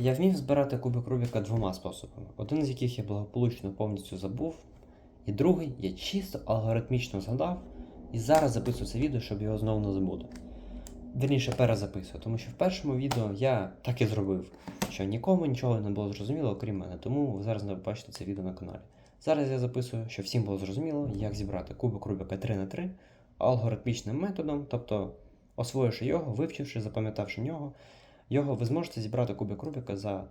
Я вмів збирати кубик Рубіка двома способами, один з яких я благополучно повністю забув, і другий я чисто алгоритмічно згадав і зараз записую це відео, щоб його знову не забути. Вірніше перезаписую, тому що в першому відео я так і зробив, що нікому нічого не було зрозуміло, окрім мене, тому ви зараз не побачите це відео на каналі. Зараз я записую, щоб всім було зрозуміло, як зібрати кубик Рубіка 3 на 3 алгоритмічним методом, тобто освоївши його, вивчивши, запам'ятавши нього, його ви зможете зібрати кубик Рубіка за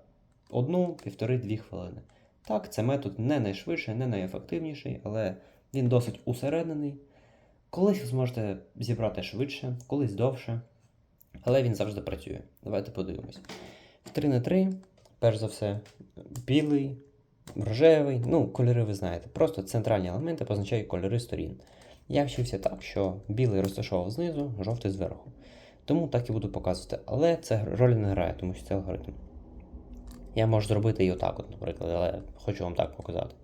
одну, півтори-дві хвилини. Так, це метод не найшвидший, не найефективніший, але він досить усереднений. Колись ви зможете зібрати швидше, колись довше, але він завжди працює. Давайте подивимось. В 3 на 3, перш за все, білий, рожевий, ну, кольори ви знаєте. Просто центральні елементи позначають кольори сторін. Я вчився так, що білий розташовував знизу, жовтий зверху. Тому так і буду показувати. Але це роль не грає, тому що це алгоритм. Я можу зробити і отак, от, наприклад, але хочу вам так показати.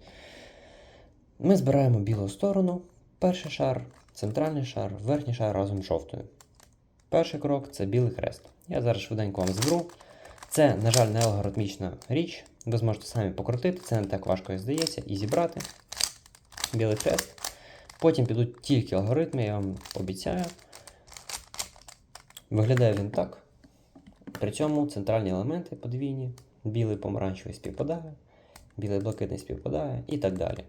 Ми збираємо білу сторону, перший шар, центральний шар, верхній шар разом з жовтою. Перший крок це білий хрест. Я зараз швиденько вам зберу. Це, на жаль, не алгоритмічна річ. Ви зможете самі покрутити, це не так важко, як здається, і зібрати білий хрест. Потім підуть тільки алгоритми, я вам обіцяю. Виглядає він так. При цьому центральні елементи подвійні, білий помаранчевий співпадає, білий блакитний співпадає і так далі.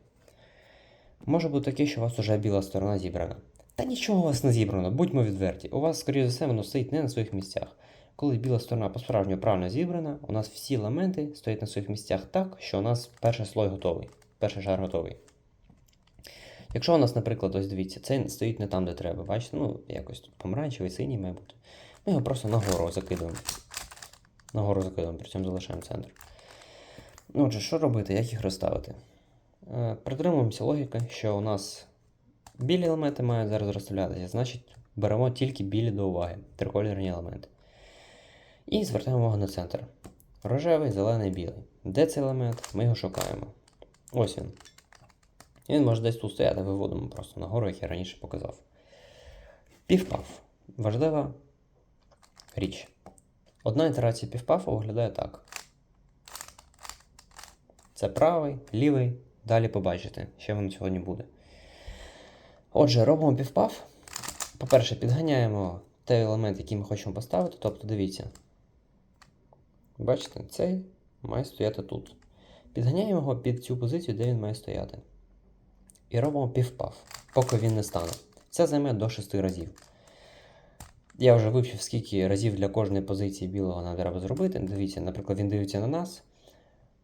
Може бути таке, що у вас вже біла сторона зібрана. Та нічого у вас не зібрано, будьмо відверті. У вас, скоріше за все, воно стоїть не на своїх місцях. Коли біла сторона по-справжньому правильно зібрана, у нас всі елементи стоять на своїх місцях так, що у нас перший слой готовий, перший шар готовий. Якщо у нас, наприклад, ось дивіться, цей стоїть не там, де треба, бачите, ну, якось тут помаранчевий, синій має бути. Ми його просто нагору закидуємо. Нагору закидуємо, при цьому залишаємо центр. Ну, отже, що робити, як їх розставити? Е, Притримуємося логіки, що у нас білі елементи мають зараз розставлятися, значить беремо тільки білі до уваги, трикольорні елементи. І звертаємо увагу на центр. Рожевий, зелений, білий. Де цей елемент? Ми його шукаємо. Ось він. І він може десь тут стояти, виводимо просто нагору, як я раніше показав. Півпав. Важлива річ. Одна ітерація півпафу виглядає так. Це правий, лівий. Далі побачите, що воно сьогодні буде. Отже, робимо півпав. По-перше, підганяємо той елемент, який ми хочемо поставити. Тобто, дивіться. Бачите, цей має стояти тут. Підганяємо його під цю позицію, де він має стояти. І робимо півпав, поки він не стане. Це займе до 6 разів. Я вже вивчив, скільки разів для кожної позиції білого нам треба зробити. Дивіться, наприклад, він дивиться на нас.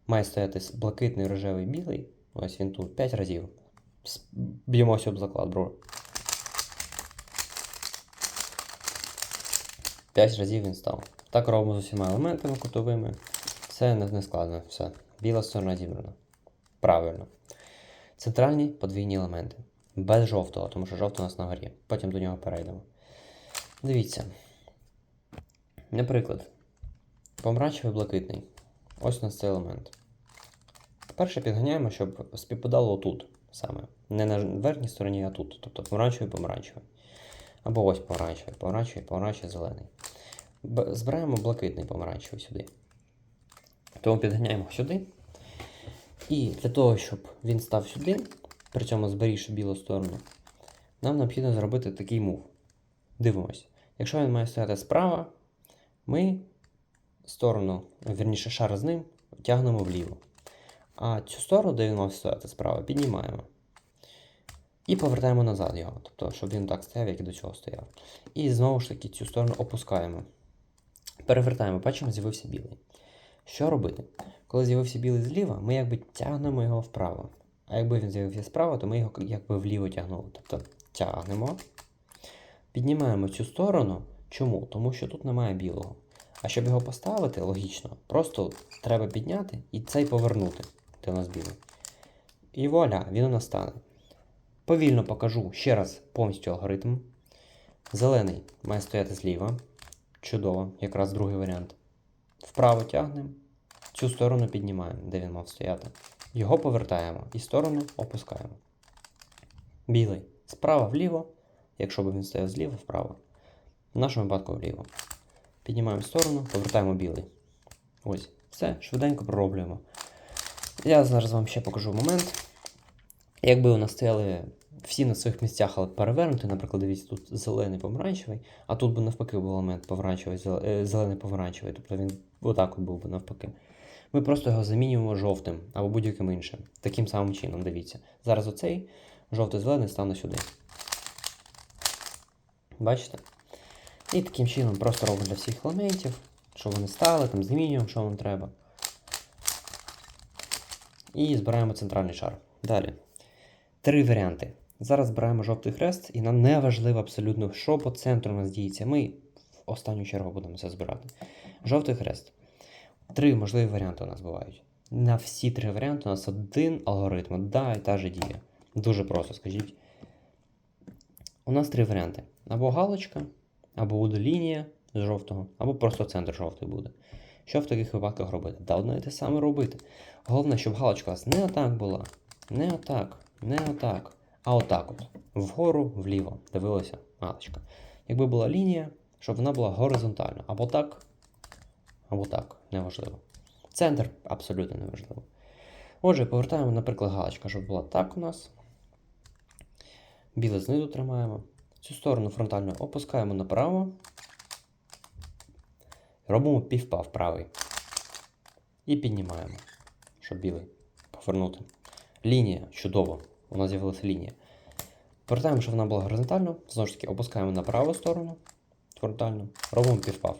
Має стояти блакитний, рожевий, білий. Ось він тут 5 разів. Б'ємося об заклад, бро. 5 разів він став. Так робимо з усіма елементами кутовими. Це не складно. Все. Біла сторона зібрана. Правильно. Центральні подвійні елементи. Без жовтого, тому що жовтий у нас на горі. Потім до нього перейдемо. Дивіться. Наприклад, помаранчевий блакитний. Ось у нас цей елемент. Перше підганяємо, щоб співпадало тут саме. Не на верхній стороні, а тут. Тобто помаранчевий, помаранчевий. Або ось помаранчевий, помаранчевий, помаранчевий, зелений. Збираємо блакитний помаранчевий сюди. Тому підганяємо сюди. І для того, щоб він став сюди, при цьому зберігши білу сторону, нам необхідно зробити такий мув. Дивимось. Якщо він має стояти справа, ми сторону, вірніше шар з ним, тягнемо вліво. А цю сторону, де він мав стояти справа, піднімаємо. І повертаємо назад його. Тобто, щоб він так стояв, як і до цього стояв. І знову ж таки цю сторону опускаємо. Перевертаємо, бачимо, з'явився білий. Що робити? Коли з'явився білий зліва, ми якби тягнемо його вправо. А якби він з'явився справа, то ми його якби вліво тягнули. Тобто тягнемо, піднімаємо цю сторону. Чому? Тому що тут немає білого. А щоб його поставити логічно, просто треба підняти і цей повернути, де у нас білий. І вуаля, він у нас стане. Повільно покажу ще раз повністю алгоритм. Зелений має стояти зліва. Чудово, якраз другий варіант. Вправо тягнемо, цю сторону піднімаємо, де він мав стояти. Його повертаємо і сторону опускаємо. Білий. Справа вліво, якщо б він стояв зліва, вправо. В нашому випадку вліво. Піднімаємо сторону, повертаємо білий. Ось. Все, швиденько пророблюємо. Я зараз вам ще покажу момент. Якби у нас стояли всі на своїх місцях, але перевернути, наприклад, дивіться, тут зелений помаранчевий, а тут би навпаки був елемент помаранчевий, е, зелений помаранчевий, тобто він отак от був би навпаки. Ми просто його замінюємо жовтим або будь-яким іншим. Таким самим чином, дивіться. Зараз оцей жовтий-зелений стане сюди. Бачите? І таким чином просто робимо для всіх елементів, що вони стали, там змінюємо, що вам треба. І збираємо центральний шар. Далі. Три варіанти. Зараз збираємо жовтий хрест, і нам не важливо абсолютно, що по центру у нас діється. Ми останню чергу будемо це збирати. Жовтий хрест. Три можливі варіанти у нас бувають. На всі три варіанти у нас один алгоритм, одна і та же дія. Дуже просто, скажіть. У нас три варіанти: або галочка, або буде лінія з жовтого, або просто центр жовтий буде. Що в таких випадках робити? Та одне і те саме робити. Головне, щоб галочка у вас не отак була, не отак, не отак, а отак от. Вгору, вліво. Дивилися галочка. Якби була лінія, щоб вона була горизонтальна. Або так, або так, неважливо. Центр абсолютно неважливо. Отже, повертаємо, наприклад, галочка, щоб була так у нас. Біле знизу тримаємо. Цю сторону фронтально опускаємо направо. Робимо півпав правий. І піднімаємо, щоб білий повернути. Лінія, чудово. У нас з'явилася лінія. Повертаємо, щоб вона була горизонтально. Знову ж таки, опускаємо на праву сторону фронтально. Робимо півпав.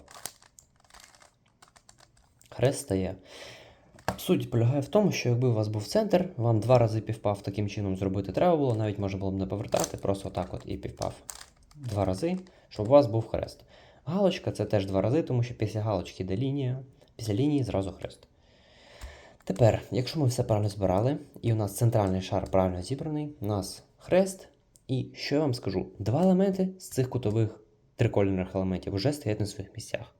Хрест стає. Суть полягає в тому, що якби у вас був центр, вам два рази півпав таким чином зробити треба було, навіть можна було б не повертати, просто отак от і півпав два рази, щоб у вас був хрест. Галочка це теж два рази, тому що після галочки йде лінія, після лінії зразу хрест. Тепер, якщо ми все правильно збирали, і у нас центральний шар правильно зібраний, у нас хрест, і що я вам скажу, два елементи з цих кутових трикольних елементів вже стоять на своїх місцях.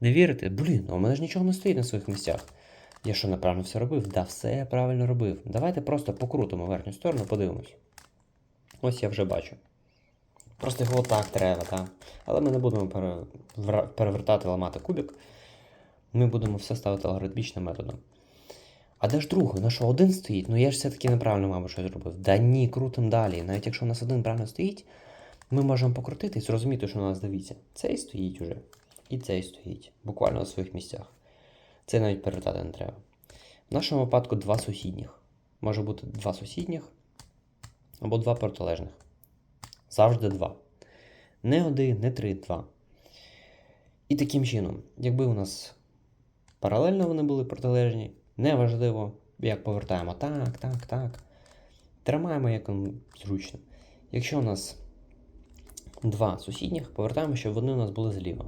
Не вірите? Блін, у мене ж нічого не стоїть на своїх місцях. Я що неправильно все робив? Да, все я правильно робив. Давайте просто покрутимо верхню сторону, подивимось. Ось я вже бачу. Просто його отак треба, так? Але ми не будемо перевертати, ламати кубик. Ми будемо все ставити алгоритмічним методом. А де ж другий? На що один стоїть? Ну я ж все-таки неправильно, мабуть, щось зробив. Да ні, крутим далі. Навіть якщо у нас один правильно стоїть, ми можемо покрутити і зрозуміти, що у нас дивіться. Цей стоїть уже. І цей стоїть. Буквально на своїх місцях. Це навіть перевертати не треба. В нашому випадку два сусідніх. Може бути два сусідніх або два протилежних. Завжди два. Не один, не три, два. І таким чином, якби у нас паралельно вони були протилежні, неважливо, як повертаємо так, так, так. Тримаємо як зручно. Якщо у нас два сусідніх, повертаємо, щоб вони у нас були зліва.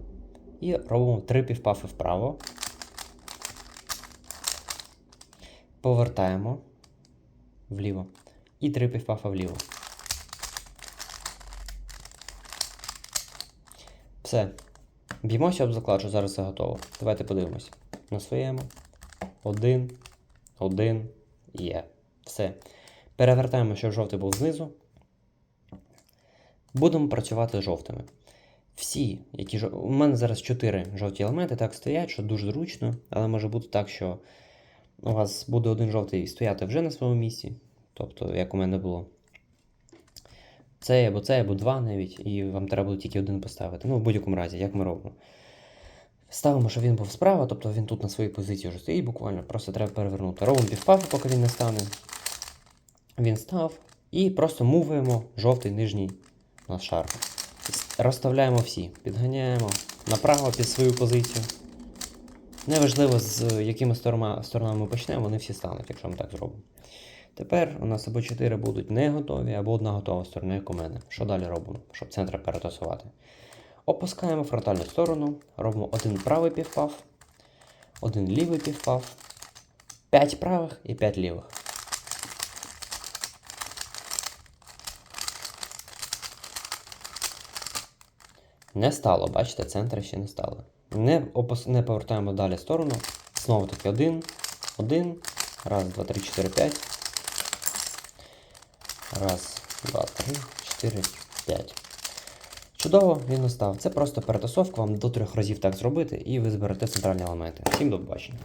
І робимо три півпафи вправо. Повертаємо вліво. І три півпафа вліво. Все. Б'ємося об заклад, що зараз все готово. Давайте подивимось. На своєму. Один. Один. Є. Все. Перевертаємо, щоб жовтий був знизу. Будемо працювати з жовтими. Всі, які жов... У мене зараз 4 жовті елементи так стоять, що дуже зручно, але може бути так, що у вас буде один жовтий стояти вже на своєму місці. Тобто, як у мене було. Цей або цей, або два навіть, і вам треба буде тільки один поставити. Ну, в будь-якому разі, як ми робимо. Ставимо, щоб він був справа, тобто він тут на своїй позиції вже стоїть буквально, просто треба перевернути. Робимо півпафу, поки він не стане. Він став. І просто муваємо жовтий нижній наш шар. Розставляємо всі, підганяємо направо під свою позицію. Неважливо, з якими сторонами ми почнемо, вони всі стануть, якщо ми так зробимо. Тепер у нас або 4 будуть не готові, або одна готова сторона, як у мене. Що далі робимо, щоб центр перетасувати? Опускаємо фронтальну сторону, робимо один правий півпав, один лівий півпав, 5 правих і 5 лівих. Не стало, бачите, центра ще не стало. Не, опос... не повертаємо далі сторону. Знову таки один, один, раз, два, три, чотири, п'ять. Раз, два, три, чотири, п'ять. Чудово, він настав. Це просто перетасовка, вам до трьох разів так зробити, і ви зберете центральні елементи. Всім до побачення.